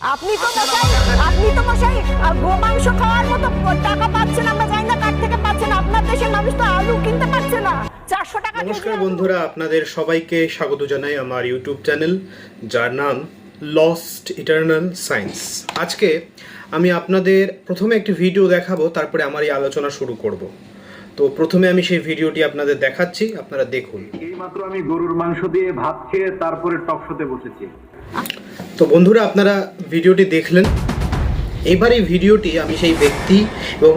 আপনি তো মশাই আপনি তো মশাই গোমাংস খাওয়ার মতো টাকা পাচ্ছেন আমরা জানি না কার থেকে পাচ্ছেন আপনার দেশের মানুষ তো আলু কিনতে পারছে না। চারশো টাকা নমস্কার বন্ধুরা আপনাদের সবাইকে স্বাগত জানাই আমার ইউটিউব চ্যানেল যার নাম লস্ট ইটারনাল সায়েন্স আজকে আমি আপনাদের প্রথমে একটি ভিডিও দেখাবো তারপরে আমার এই আলোচনা শুরু করব। তো প্রথমে আমি সেই ভিডিওটি আপনাদের দেখাচ্ছি আপনারা দেখুন। এইমাত্র আমি গরুর মাংস দিয়ে ভাত খেয়ে তারপরে টক শোতে বসেছি। তো বন্ধুরা, আপনারা ভিডিওটি দেখলেন। এবার এই ভিডিওটি আমি সেই ব্যক্তি এবং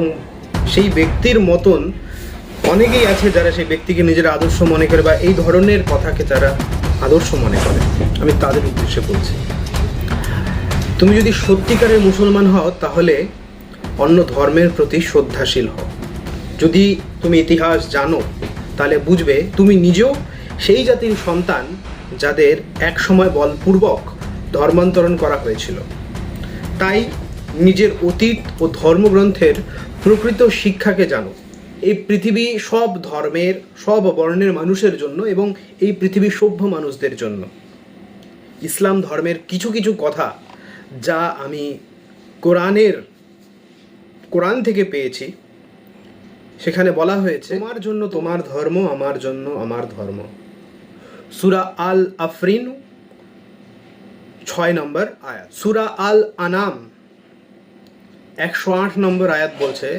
সেই ব্যক্তির মতন অনেকেই আছে যারা সেই ব্যক্তিকে নিজের আদর্শ মনে করে বা এই ধরনের কথাকে যারা আদর্শ মনে করে। আমি তাদের উদ্দেশ্যে বলছি, তুমি যদি সত্যিকারের মুসলমান হও, তাহলে অন্য ধর্মের প্রতি শ্রদ্ধাশীল হও। যদি তুমি ইতিহাস জানো, তাহলে বুঝবে তুমি নিজেও সেই জাতির সন্তান যাদের একসময় বলপূর্বক ধর্মান্তরণ করা হয়েছিল। তাই নিজের অতীত ও ধর্মগ্রন্থের প্রকৃত শিক্ষাকে জানো। এই পৃথিবী সব ধর্মের, সব বর্ণের মানুষের জন্য এবং এই পৃথিবী সভ্য মানুষদের জন্য। ইসলাম ধর্মের কিছু কিছু কথা যা আমি কোরআনের, কোরআন থেকে পেয়েছি। সেখানে বলা হয়েছে, তোমার জন্য তোমার ধর্ম, আমার জন্য আমার ধর্ম। সুরা আল আফরিন ছয় নম্বর আয়াত। সুরা আল আনাম একশো আট নম্বর আয়াত বলছে,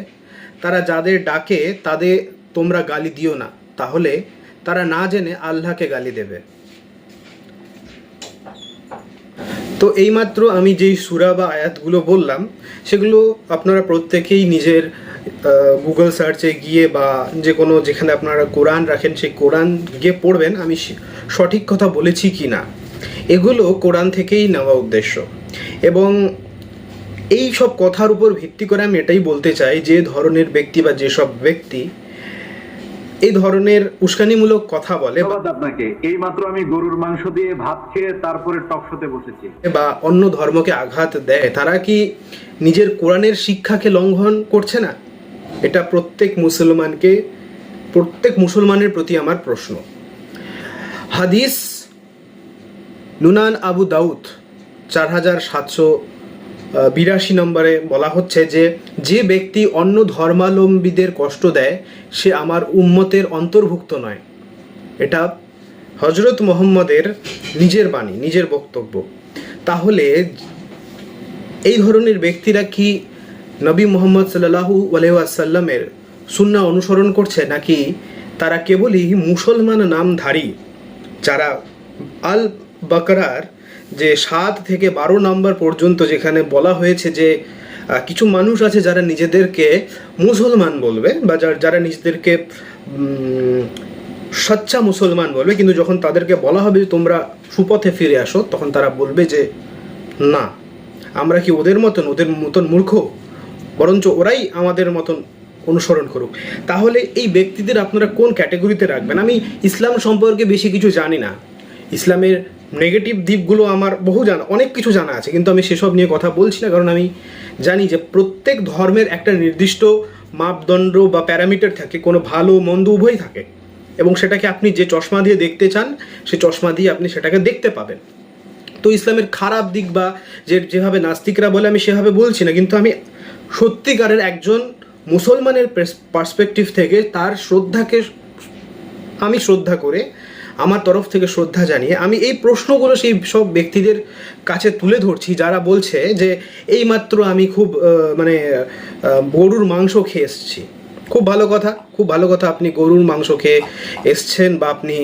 তারা যাদের ডাকে, তাদের তোমরা গালি দিও না, তাহলে তারা না জেনে আল্লাহকে গালি দেবে। তো এইমাত্র আমি যেই সুরা বা আয়াতগুলো বললাম, সেগুলো আপনারা প্রত্যেকেই নিজের গুগল সার্চে গিয়ে বা যে কোনো যেখানে আপনারা কোরআন রাখেন, সেই কোরআন গিয়ে পড়বেন। আমি সঠিক কথা বলেছি কি না? এগুলো কোরআন থেকেই নেওয়া উদ্দেশ্য। এবং এই সব কথার উপর ভিত্তি করে আমি এটাই বলতে চাই যে ধরনের ব্যক্তি বা যেসব ব্যক্তি এই ধরনের উস্কানিমূলক কথা বলে আপনাকে। এইমাত্র আমি গরুর মাংস দিয়ে ভাত খেয়ে তারপরে টক শোতে বসেছি। বা অন্য ধর্মকে আঘাত দেয় তারা কি নিজের কোরআনের শিক্ষাকে লঙ্ঘন করছে না? এটা প্রত্যেক মুসলমানকে প্রত্যেক মুসলমানের প্রতি আমার প্রশ্ন। হাদিস নুনান আবু দাউদ চার হাজার সাতশো বিরাশি নম্বরে বলা হচ্ছে যে যে ব্যক্তি অন্য ধর্মাবলম্বীদের কষ্ট দেয়, সে আমার উম্মতের অন্তর্ভুক্ত নয়। এটা হজরত মোহাম্মদের নিজের বাণী, নিজের বক্তব্য। তাহলে এই ধরনের ব্যক্তিরা কি নবী মোহাম্মদ সাল্লাহু আলহাসাল্লামের সুন্না অনুসরণ করছে, নাকি তারা কেবলই মুসলমান নামধারী, যারা আল বাকরার যে সাত থেকে বারো নম্বর পর্যন্ত যেখানে বলা হয়েছে যে কিছু মানুষ আছে যারা নিজেদেরকে মুসলমান বলবে বা যারা- নিজেদেরকে সচ্চা মুসলমান বলবে, কিন্তু যখন তাদেরকে বলা হবে যে তোমরা সুপথে ফিরে আসো, তখন তারা বলবে যে, না, আমরা কি ওদের মতন ওদের মতন মূর্খ? বরঞ্চ ওরাই আমাদের মতন অনুসরণ করুক। তাহলে এই ব্যক্তিদের আপনারা কোন ক্যাটাগরিতে রাখবেন? আমি ইসলাম সম্পর্কে বেশি কিছু জানি না। ইসলামের নেগেটিভ দিকগুলো আমার বহু জানা, অনেক কিছু জানা আছে, কিন্তু আমি সেসব নিয়ে কথা বলছি না, কারণ আমি জানি যে প্রত্যেক ধর্মের একটা নির্দিষ্ট মাপদণ্ড বা প্যারামিটার থাকে, কোনো ভালো মন্দ উভয়ই থাকে। এবং সেটাকে আপনি যে চশমা দিয়ে দেখতে চান, সে চশমা দিয়ে আপনি সেটাকে দেখতে পাবেন। তো ইসলামের খারাপ দিক বা যে, যেভাবে নাস্তিকরা বলে, আমি সেভাবে বলছি না, কিন্তু আমি সত্যিকারের একজন মুসলমানের পার্সপেক্টিভ থেকে তার শ্রদ্ধাকে, আমি শ্রদ্ধা করে আমার তরফ থেকে শ্রদ্ধা জানিয়ে আমি এই প্রশ্নগুলো সেই সব ব্যক্তিদের কাছে তুলে ধরছি, যারা বলছে যে এইমাত্র আমি খুব মানে গরুর মাংস খেয়ে এসেছি। খুব ভালো কথা, খুব ভালো কথা আপনি গরুর মাংস খেয়ে এসছেন বা আপনি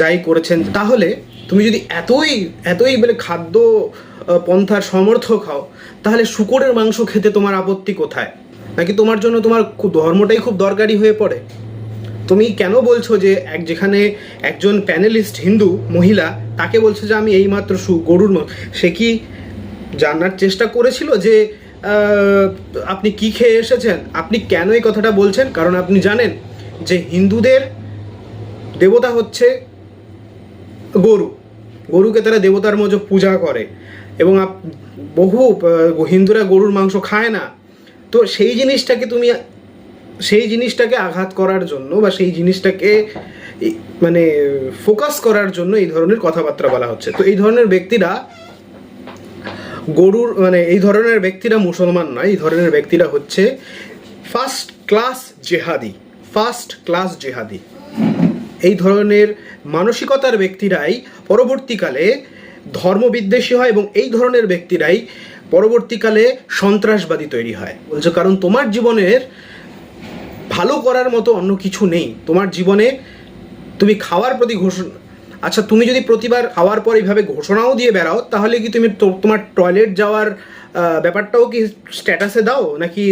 যাই করেছেন। তাহলে তুমি যদি এতই এতই মানে খাদ্য পন্থার সমর্থক হও, তাহলে শুকরের মাংস খেতে তোমার আপত্তি কোথায়? নাকি তোমার জন্য তোমার ধর্মটাই খুব দরকারি হয়ে পড়ে? তুমি কেন বলছো যে এক যেখানে একজন প্যানেলিস্ট হিন্দু মহিলা, তাকে বলছে যে আমি এইমাত্র সু গরুর ম- সে কি জানার চেষ্টা করেছিল যে আপনি কি খেয়ে এসেছেন? আপনি কেন এই কথাটা বলছেন? কারণ আপনি জানেন যে হিন্দুদের দেবতা হচ্ছে গরু। গরুকে তারা দেবতার মতো পূজা করে। এবং বহু হিন্দুরা গরুর মাংস খায় না। তো সেই জিনিসটাকে তুমি সেই জিনিসটাকে আঘাত করার জন্য বা সেই জিনিসটাকে মানে ফোকাস করার জন্য এই ধরনের কথাবার্তা বলা হচ্ছে। তো এই ধরনের ব্যক্তিরা গরুর মানে এই ধরনের ব্যক্তিরা মুসলমান নয়, এই ধরনের ব্যক্তিরা হচ্ছে ফার্স্ট ক্লাস জেহাদি ফার্স্ট ক্লাস জেহাদি এই ধরনের মানসিকতার ব্যক্তিরাই পরবর্তীকালে ধর্মবিদ্বেষী হয় এবং এই ধরনের ব্যক্তিরাই পরবর্তীকালে সন্ত্রাসবাদী তৈরি হয়। বলছো, কারণ তোমার জীবনের ভালো করার মতো অন্য কিছু নেই। তোমার জীবনে তুমি খাওয়ার প্রতি ঘোষণা আচ্ছা তুমি যদি প্রতিবার খাওয়ার পর এইভাবে ঘোষণাও দিয়ে বেড়াও, তাহলে কি তুমি তোমার টয়লেট যাওয়ার ব্যাপারটাও কি স্ট্যাটাসে দাও? নাকি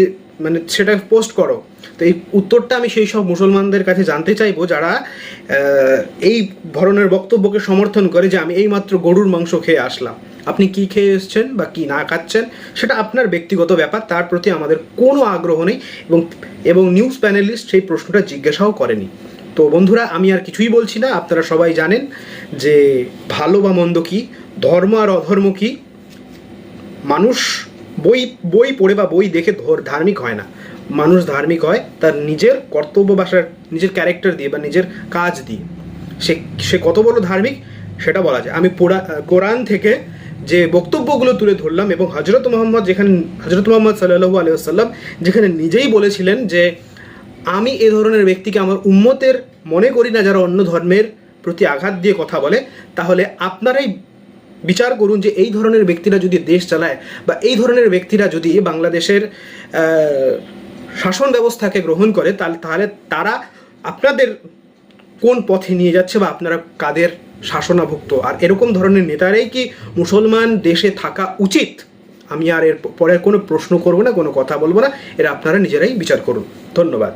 মানে সেটা পোস্ট করো। তো এই উত্তরটা আমি সেই সব মুসলমানদের কাছে জানতে চাইব যারা এই ধরনের বক্তব্যকে সমর্থন করে যে আমি এইমাত্র গরুর মাংস খেয়ে আসলাম। আপনি কি খেয়ে এসছেন বা কি না খাচ্ছেন, সেটা আপনার ব্যক্তিগত ব্যাপার, তার প্রতি আমাদের কোনো আগ্রহ নেই এবং এবং নিউজ প্যানেলিস্ট সেই প্রশ্নটা জিজ্ঞাসাও করেনি। তো বন্ধুরা, আমি আর কিছুই বলছি না, আপনারা সবাই জানেন যে ভালো বা মন্দ কি, ধর্ম আর অধর্ম কি, মানুষ বই বই পড়ে বা বই দেখে ধর- ধার্মিক হয় না। মানুষ ধার্মিক হয় তার নিজের কর্তব্য বাসার নিজের ক্যারেক্টার দিয়ে বা নিজের কাজ দিয়ে। সে সে কত বড় ধার্মিক সেটা বলা যায়। আমি কোরআন থেকে যে বক্তব্যগুলো তুলে ধরলাম এবং হজরত মোহাম্মদ যেখানে হজরত মোহাম্মদ সাল্লু আলিয়াল্লাম যেখানে নিজেই বলেছিলেন যে, আমি এ ধরনের ব্যক্তিকে আমার উম্মতের মনে করি না যারা অন্য ধর্মের প্রতি আঘাত দিয়ে কথা বলে। তাহলে আপনারাই বিচার করুন যে এই ধরনের ব্যক্তিরা যদি দেশ চালায় বা এই ধরনের ব্যক্তিরা যদি বাংলাদেশের শাসন ব্যবস্থাকে গ্রহণ করে তাহলে তারা আপনাদের কোন পথে নিয়ে যাচ্ছে বা আপনারা কাদের শাসনাভুক্ত? আর এরকম ধরনের নেতারাই কি মুসলমান দেশে থাকা উচিত? আমি আর এর পরে কোনো প্রশ্ন করব না, কোনো কথা বলব না, এরা আপনারা নিজেরাই বিচার করুন। ধন্যবাদ।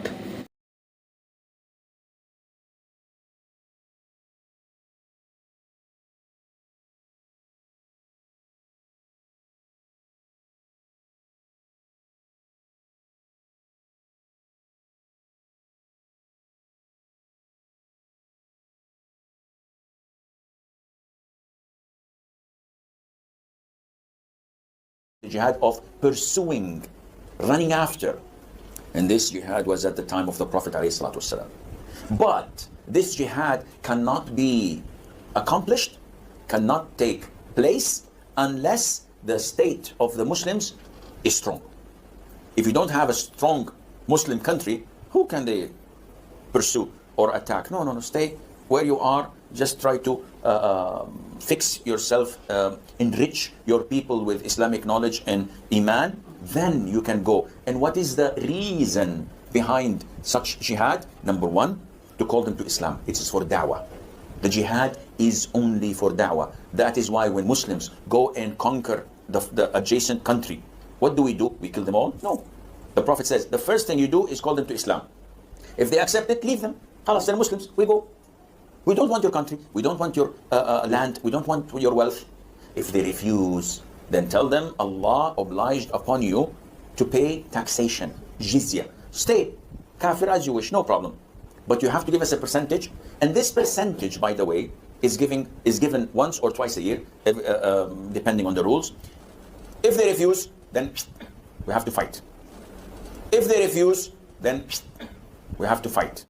Jihad of pursuing, running after. And this jihad was at the time of the Prophet. ﷺ. But this jihad cannot be accomplished, cannot take place unless the state of the Muslims is strong. If you don't have a strong Muslim country, who can they pursue or attack? No, no, no. Stay where you are. Just try to uh, um, fix yourself, um enrich your people with Islamic knowledge and Iman. Then you can go. And what is the reason behind such jihad? Number one, to call them to Islam. It is for da'wah. The jihad is only for da'wah. That is why when Muslims go and conquer the, the adjacent country, what do we do? We kill them all? No. The Prophet says the first thing you do is call them to Islam. If they accept it, leave them. Khalas, they're Muslims. We go. We don't want your country. We don't want your uh, uh, land. We don't want your wealth. If they refuse, then tell them Allah obliged upon you to pay taxation, jizya. Stay, kafir as you wish, no problem. But you have to give us a percentage. And this percentage, by the way, is, giving, is given once or twice a year, uh, uh, depending on the rules. If they refuse, then we have to fight. If they refuse, then we have to fight.